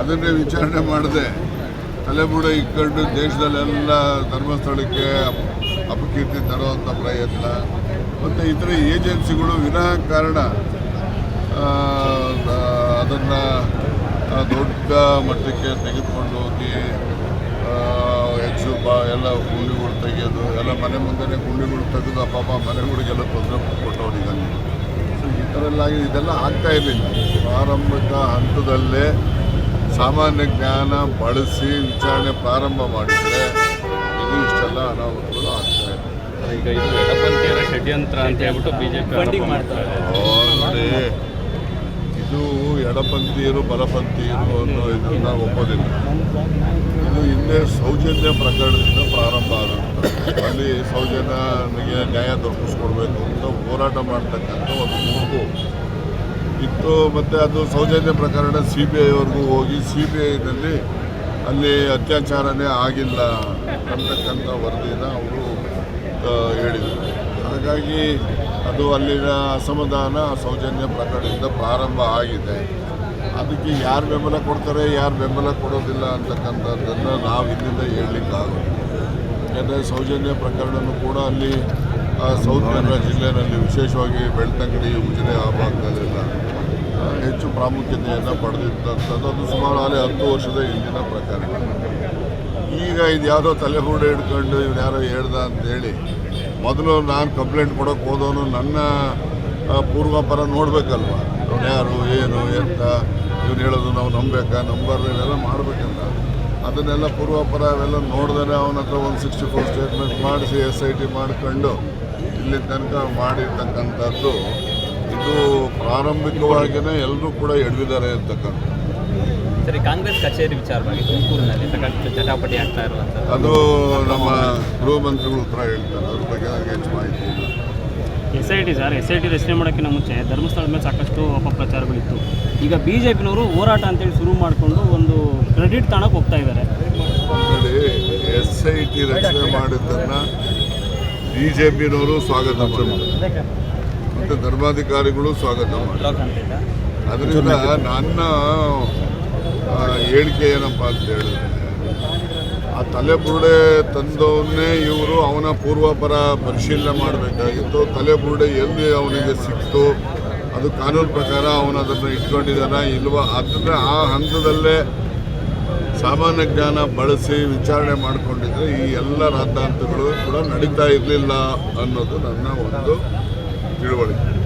ಅದನ್ನೇ ವಿಚಾರಣೆ ಮಾಡಿದೆ ತಲೆಬುಡ ಇಕ್ಕೊಂಡು ದೇಶದಲ್ಲೆಲ್ಲ ಧರ್ಮಸ್ಥಳಕ್ಕೆ ಅಪಕೀರ್ತಿ ತರುವಂಥ ಪ್ರಯತ್ನ. ಮತ್ತು ಇತರ ಏಜೆನ್ಸಿಗಳು ವಿನಾಕಾರಣ ಅದನ್ನು ದೊಡ್ಡ ಮಟ್ಟಕ್ಕೆ ತೆಗೆದುಕೊಂಡು ಹೋಗಿ ಹೆಚ್ಚು ಬಾ, ಎಲ್ಲ ಗುಂಡಿಗಳು ತೆಗೆಯೋದು ಎಲ್ಲ ಮನೆ ಮುಂದೆ ಗುಂಡಿಗಳು ತೆಗೆದು ಪಾಪ ಮನೆಗಳಿಗೆಲ್ಲ ತೊಂದರೆ ಅಲ್ಲಿ ಸೊ ಈ ಥರ ಎಲ್ಲ ಇದೆಲ್ಲ ಆಗ್ತಾ ಇರಲಿಲ್ಲ ಆರಂಭಿಕ ಹಂತದಲ್ಲೇ ಸಾಮಾನ್ಯ ಜ್ಞಾನ ಬಳಸಿ ವಿಚಾರಣೆ ಪ್ರಾರಂಭ ಮಾಡಿದರೆ ಇದು ಇಷ್ಟೆಲ್ಲ ಅನಾಹುತಗಳು ಆಗ್ತಾ ಇದೆ. ಈಗ ಇದು ಎಡಪಂಥೀಯರ ಷಡ್ಯಂತ್ರ ಅಂತ ಹೇಳ್ಬಿಟ್ಟು ಬಿಜೆಪಿ ಮಾಡ್ತಾರೆ. ನೋಡಿ ಇದು ಎಡಪಂಥೀಯರು ಬಲಪಂಥೀಯರು ಅನ್ನೋ ಇದನ್ನ ಒಪ್ಪೋದಿಲ್ಲ. ಇದು ಹಿಂದೆ ಸೌಜನ್ಯ ಪ್ರಕರಣದಿಂದ ಪ್ರಾರಂಭ ಆಗುತ್ತೆ. ಅಲ್ಲಿ ಸೌಜನ್ಯ ನ್ಯಾಯ ದೊರಕಿಸ್ಕೊಡ್ಬೇಕು ಅಂತ ಹೋರಾಟ ಮಾಡ್ತಕ್ಕಂಥ ಒಂದು ಗುಂಪು. ಇತ್ತು ಮತ್ತು ಅದು ಸೌಜನ್ಯ ಪ್ರಕರಣ ಸಿ ಬಿ ಐವರೆಗೂ ಹೋಗಿ ಸಿ ಬಿ ಐನಲ್ಲಿ ಅಲ್ಲಿ ಅತ್ಯಾಚಾರನೇ ಆಗಿಲ್ಲ ಅಂತಕ್ಕಂಥ ವರದಿನ ಅವರು ಹೇಳಿದರು. ಹಾಗಾಗಿ ಅದು ಅಲ್ಲಿನ ಅಸಮಾಧಾನ, ಸೌಜನ್ಯ ಪ್ರಕರಣದಿಂದ ಪ್ರಾರಂಭ ಆಗಿದೆ. ಅದಕ್ಕೆ ಯಾರು ಬೆಂಬಲ ಕೊಡ್ತಾರೆ, ಯಾರು ಬೆಂಬಲ ಕೊಡೋದಿಲ್ಲ ಅಂತಕ್ಕಂಥದ್ದನ್ನು ನಾವು ಇಲ್ಲಿಂದ ಹೇಳಲಿಕ್ಕಾಗುತ್ತೆ ಯಾಕಂದರೆ ಸೌಜನ್ಯ ಪ್ರಕರಣನೂ ಕೂಡ ಅಲ್ಲಿ ಸೌತ್ ಕನ್ನಡ ಜಿಲ್ಲೆಯಲ್ಲಿ ವಿಶೇಷವಾಗಿ ಬೆಳ್ತಂಗಡಿ, ಉಜಿರೆ ಆ ಭಾಗದಲ್ಲೆಲ್ಲ ಹೆಚ್ಚು ಪ್ರಾಮುಖ್ಯತೆಯನ್ನು ಪಡೆದಿದ್ದಂಥದ್ದು ಅದು ಸುಮಾರು ಆಗಲೇ ಹತ್ತು ವರ್ಷದ ಹಿಂದಿನ ಪ್ರಕರಣ ಈಗ ಇದು ಯಾವುದೋ ತಲೆಗೂಡೆ ಹಿಡ್ಕೊಂಡು ಇವ್ರು ಯಾರೋ ಹೇಳ್ದ ಅಂತೇಳಿ ಮೊದಲು ನಾನು ಕಂಪ್ಲೇಂಟ್ ಕೊಡೋಕೆ ಹೋದವನು ನನ್ನ ಪೂರ್ವಾಪರ ನೋಡಬೇಕಲ್ವ? ಅವ್ನು ಯಾರು, ಏನು, ಎಂತ? ಇವ್ರು ಹೇಳೋದು ನಾವು ನಂಬೇಕಾ? ನಂಬರ್ ಇವೆಲ್ಲ ಮಾಡಬೇಕಲ್ಲ. ಅದನ್ನೆಲ್ಲ ಪೂರ್ವಾಪರ ಅವೆಲ್ಲ ನೋಡ್ದೇ ಅವನ ಹತ್ರ ಒಂದು ಸಿಕ್ಸ್ಟಿ ಫೋರ್ ಸ್ಟೇಟ್ಮೆಂಟ್ ಮಾಡಿಸಿ ಎಸ್ ಐ ಟಿ ಮಾಡ್ಕೊಂಡು ಇಲ್ಲಿ ತನಕ ಮಾಡಿರ್ತಕ್ಕಂಥದ್ದು ಇದು ಪ್ರಾರಂಭಿಕವಾಗಿಯೇ ಎಲ್ಲರೂ ಕೂಡ ಎಡವಿದ್ದಾರೆ ಅಂತಕ್ಕಂಥ ಸರಿ ಕಾಂಗ್ರೆಸ್ ಕಚೇರಿ ವಿಚಾರವಾಗಿ ತುಮಕೂರಿನಲ್ಲಿ ಸಾಕಷ್ಟು ಚಟಾಪಟಿ ಆಗ್ತಾ ಇರುವಂಥದ್ದು. ಅದು ನಮ್ಮ ಗೃಹ ಮಂತ್ರಿಗಳು ಉತ್ತರ ಹೇಳ್ತಾರೆ ಅದ್ರ ಬಗ್ಗೆ ನನಗೆ ಹೆಚ್ಚು ಮಾಹಿತಿ ಇಲ್ಲ. S I T sir S I T ರಚನೆ ಮಾಡೋಕ್ಕಿಂತ ಮುಂಚೆ ಧರ್ಮಸ್ಥಳದ ಮೇಲೆ ಸಾಕಷ್ಟು ಅಪಪ್ರಚಾರಗಳಿತ್ತು. ಈಗ ಬಿ ಜೆ ಪಿನವರು ಹೋರಾಟ ಅಂತೇಳಿ ಶುರು ಮಾಡಿಕೊಂಡು ಒಂದು ಕ್ರೆಡಿಟ್ ತಾಣಕ್ಕೆ ಹೋಗ್ತಾ ಇದ್ದಾರೆ. ನೋಡಿ ಎಸ್ ಐ ಟಿ ರಚನೆ ಮಾಡಿದ್ದನ್ನು ಬಿ ಜೆ ಪಿನವರು ಸ್ವಾಗತ ಮತ್ತು ಧರ್ಮಾಧಿಕಾರಿಗಳು ಸ್ವಾಗತ ಅದರಿಂದ ನನ್ನ ಹೇಳಿಕೆ ಏನಪ್ಪ ಅಂತ ಹೇಳಿದ್ರೆ, ಆ ತಲೆಬುರುಡೆ ತಂದವನ್ನೇ ಇವರು ಅವನ ಪೂರ್ವಾಪರ ಪರಿಶೀಲನೆ ಮಾಡಬೇಕಾಗಿತ್ತು. ತಲೆಬುರುಡೆ ಎಲ್ಲಿ ಅವನಿಗೆ ಸಿಕ್ತು, ಅದು ಕಾನೂನು ಪ್ರಕಾರ ಅವನು ಅದನ್ನು ಇಟ್ಕೊಂಡಿದ್ದಾನ ಇಲ್ವಾ, ಅದನ್ನು ಆ ಹಂತದಲ್ಲೇ ಸಾಮಾನ್ಯ ಜ್ಞಾನ ಬಳಸಿ ವಿಚಾರಣೆ ಮಾಡಿಕೊಂಡಿದ್ರೆ ಈ ಎಲ್ಲ ರಾದ್ದಾಂತಗಳು ಕೂಡ ನಡೀತಾ ಇರಲಿಲ್ಲ ಅನ್ನೋದು ನನ್ನ ಒಂದು ತಿಳುವಳಿಕೆ.